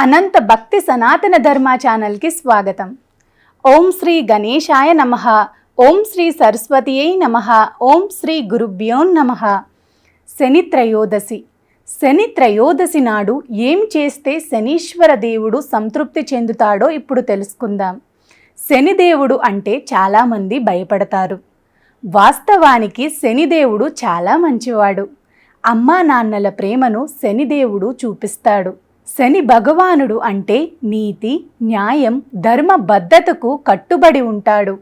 అనంత భక్తి సనాతన ధర్మ ఛానల్కి స్వాగతం. ఓం శ్రీ గణేశాయ నమ. ఓం శ్రీ సరస్వతియై నమ. ఓం శ్రీ గురుభ్యో నమ. శని త్రయోదశి. శని త్రయోదశి నాడు ఏం చేస్తే శనీశ్వర దేవుడు సంతృప్తి చెందుతాడో ఇప్పుడు తెలుసుకుందాం. శనిదేవుడు అంటే చాలామంది భయపడతారు. వాస్తవానికి శనిదేవుడు చాలా మంచివాడు. అమ్మా నాన్నల ప్రేమను శనిదేవుడు చూపిస్తాడు. శని భగవానుడు అంటే నీతి న్యాయం ధర్మబద్ధతకు కట్టుబడి ఉంటాడు.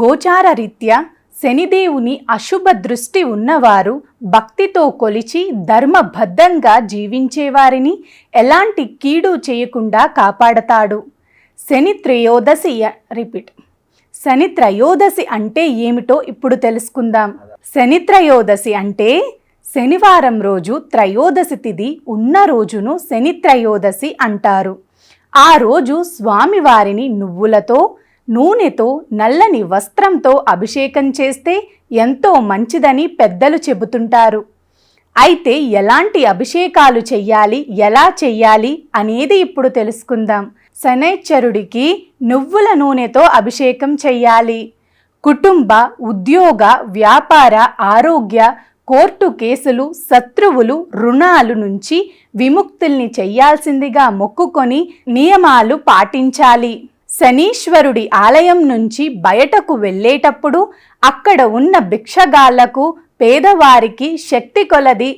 గోచార రీత్యా శనిదేవుని అశుభ దృష్టి ఉన్నవారు భక్తితో కొలిచి ధర్మబద్ధంగా జీవించేవారిని ఎలాంటి కీడు చేయకుండా కాపాడతాడు. శని త్రయోదశి రిపీట్. శని త్రయోదశి అంటే ఏమిటో ఇప్పుడు తెలుసుకుందాం. శని త్రయోదశి అంటే శనివారం రోజు త్రయోదశి తిథి ఉన్న రోజును శని త్రయోదశి అంటారు. ఆ రోజు స్వామివారిని నువ్వులతో నూనెతో నల్లని వస్త్రంతో అభిషేకం చేస్తే ఎంతో మంచిదని పెద్దలు చెబుతుంటారు. అయితే ఎలాంటి అభిషేకాలు చెయ్యాలి ఎలా చెయ్యాలి అనేది ఇప్పుడు తెలుసుకుందాం. శనైశ్వరుడికి నువ్వుల నూనెతో అభిషేకం చెయ్యాలి. కుటుంబ ఉద్యోగ వ్యాపార ఆరోగ్య కోర్టు కేసులు శత్రువులు రుణాలు నుంచి విముక్తుల్ని చెయ్యాల్సిందిగా మొక్కుకొని నియమాలు పాటించాలి. శనీశ్వరుడి ఆలయం నుంచి బయటకు వెళ్ళేటప్పుడు అక్కడ ఉన్న భిక్షగాళ్ళకు పేదవారికి శక్తి కొలది.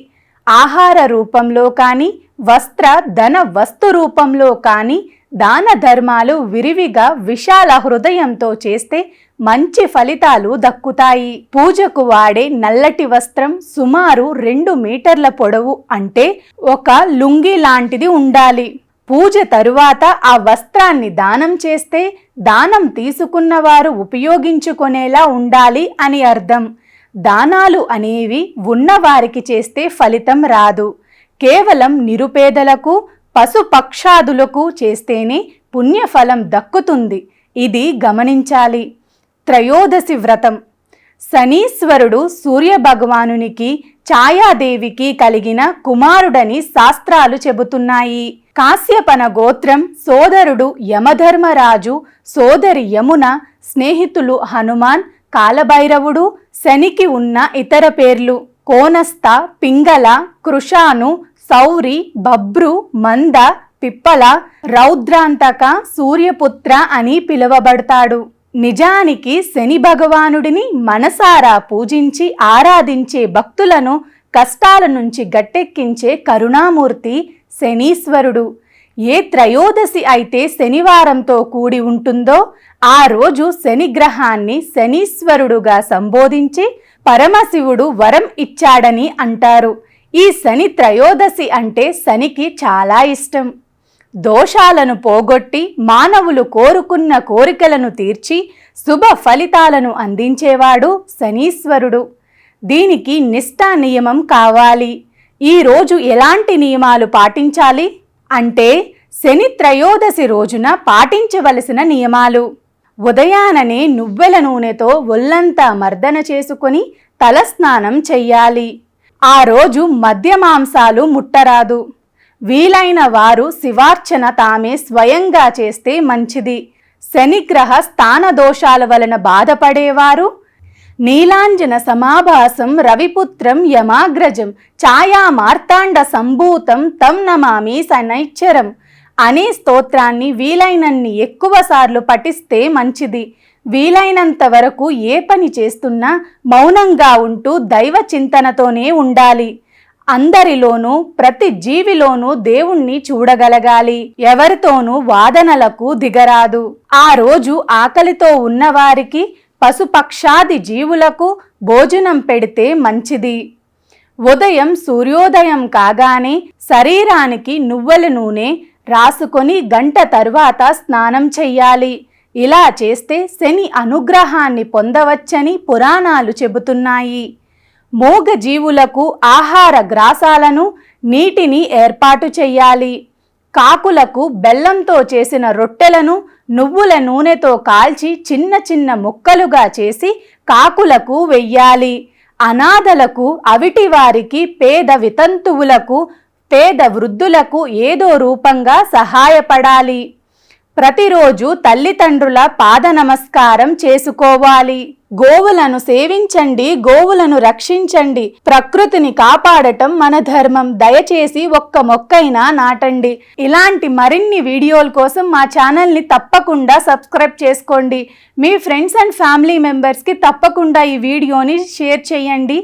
ఆహార రూపంలో కానీ వస్త్ర ధన వస్తు రూపంలో కానీ దాన ధర్మాలు విరివిగా విశాల హృదయంతో చేస్తే మంచి ఫలితాలు దక్కుతాయి. పూజకు వాడే నల్లటి వస్త్రం సుమారు రెండు మీటర్ల పొడవు అంటే ఒక లుంగి లాంటిది ఉండాలి. పూజ తరువాత ఆ వస్త్రాన్ని దానం చేస్తే దానం తీసుకున్నవారు ఉపయోగించుకునేలా ఉండాలి అని అర్థం. దానాలు అనేవి ఉన్నవారికి చేస్తే ఫలితం రాదు. కేవలం నిరుపేదలకు పశుపక్షాదులకు చేస్తేనే పుణ్యఫలం దక్కుతుంది. ఇది గమనించాలి. త్రయోదశి వ్రతం. శనీశ్వరుడు సూర్య భగవానునికి ఛాయాదేవికి కలిగిన కుమారుడని శాస్త్రాలు చెబుతున్నాయి. కాశ్యపన గోత్రం సోదరుడు యమధర్మరాజు సోదరి యమున స్నేహితులు హనుమాన్ కాలభైరవుడు శనికి ఉన్న ఇతర పేర్లు కోనస్త పింగళ కృషాను సౌరి బబ్రు మంద పిప్పల రౌద్రాంతక సూర్యపుత్ర అని పిలువబడతాడు. నిజానికి శని భగవానుడిని మనసారా పూజించి ఆరాధించే భక్తులను కష్టాల నుంచి గట్టెక్కించే కరుణామూర్తి శనీశ్వరుడు. ఏ త్రయోదశి అయితే శనివారంతో కూడి ఉంటుందో ఆ రోజు శనిగ్రహాన్ని శనీశ్వరుడుగా సంబోధించి పరమశివుడు వరం ఇచ్చాడని అంటారు. ఈ శని త్రయోదశి అంటే శనికి చాలా ఇష్టం. దోషాలను పోగొట్టి మానవులు కోరుకున్న కోరికలను తీర్చి శుభ ఫలితాలను అందించేవాడు శనీశ్వరుడు. దీనికి నిష్ఠా నియమం కావాలి. ఈరోజు ఎలాంటి నియమాలు పాటించాలి? అంటే శని త్రయోదశి రోజున పాటించవలసిన నియమాలు. ఉదయాననే నువ్వెల నూనెతో ఒళ్ళంతా మర్దన చేసుకొని తలస్నానం చెయ్యాలి. ఆ రోజు మద్య మాంసాలు ముట్టరాదు. వీలైన వారు శివార్చన తామే స్వయంగా చేస్తే మంచిది. శనిగ్రహ స్థాన దోషాల వలన బాధపడేవారు. నీలాంజన సమాభాసం రవిపుత్రం యమాగ్రజం ఛాయా మార్తాండ సంభూతం తం నమామి సనైచ్చరం అనే స్తోత్రాన్ని వీలైనన్ని ఎక్కువసార్లు పఠిస్తే మంచిది. వీలైనంత వరకు ఏ పని చేస్తున్నా మౌనంగా ఉంటూ దైవ చింతనతోనే ఉండాలి. అందరిలోనూ ప్రతి జీవిలోనూ దేవుణ్ణి చూడగలగాలి. ఎవరితోనూ వాదనలకు దిగరాదు. ఆ రోజు ఆకలితో ఉన్నవారికి పశుపక్షాది జీవులకు భోజనం పెడితే మంచిది. ఉదయం సూర్యోదయం కాగానే శరీరానికి నువ్వుల నూనె రాసుకొని గంట తరువాత స్నానం చెయ్యాలి. ఇలా చేస్తే శని అనుగ్రహాన్ని పొందవచ్చని పురాణాలు చెబుతున్నాయి. మూగ జీవులకు ఆహార గ్రాసాలను నీటిని ఏర్పాటు చెయ్యాలి. కాకులకు బెల్లంతో చేసిన రొట్టెలను నువ్వుల నూనెతో కాల్చి చిన్న చిన్న ముక్కలుగా చేసి కాకులకు వెయ్యాలి. అనాథలకు అవిటి వారికి పేద వితంతువులకు పేద వృద్ధులకు ఏదో రూపంగా సహాయపడాలి. ప్రతిరోజు తల్లిదండ్రుల పాద నమస్కారం చేసుకోవాలి. గోవులను సేవించండి గోవులను రక్షించండి. ప్రకృతిని కాపాడటం మన ధర్మం. దయచేసి ఒక్క మొక్కైనా నాటండి. ఇలాంటి మరిన్ని వీడియోల కోసం మా ఛానల్ని తప్పకుండా సబ్స్క్రైబ్ చేసుకోండి. మీ ఫ్రెండ్స్ అండ్ ఫ్యామిలీ మెంబర్స్కి తప్పకుండా ఈ వీడియోని షేర్ చేయండి.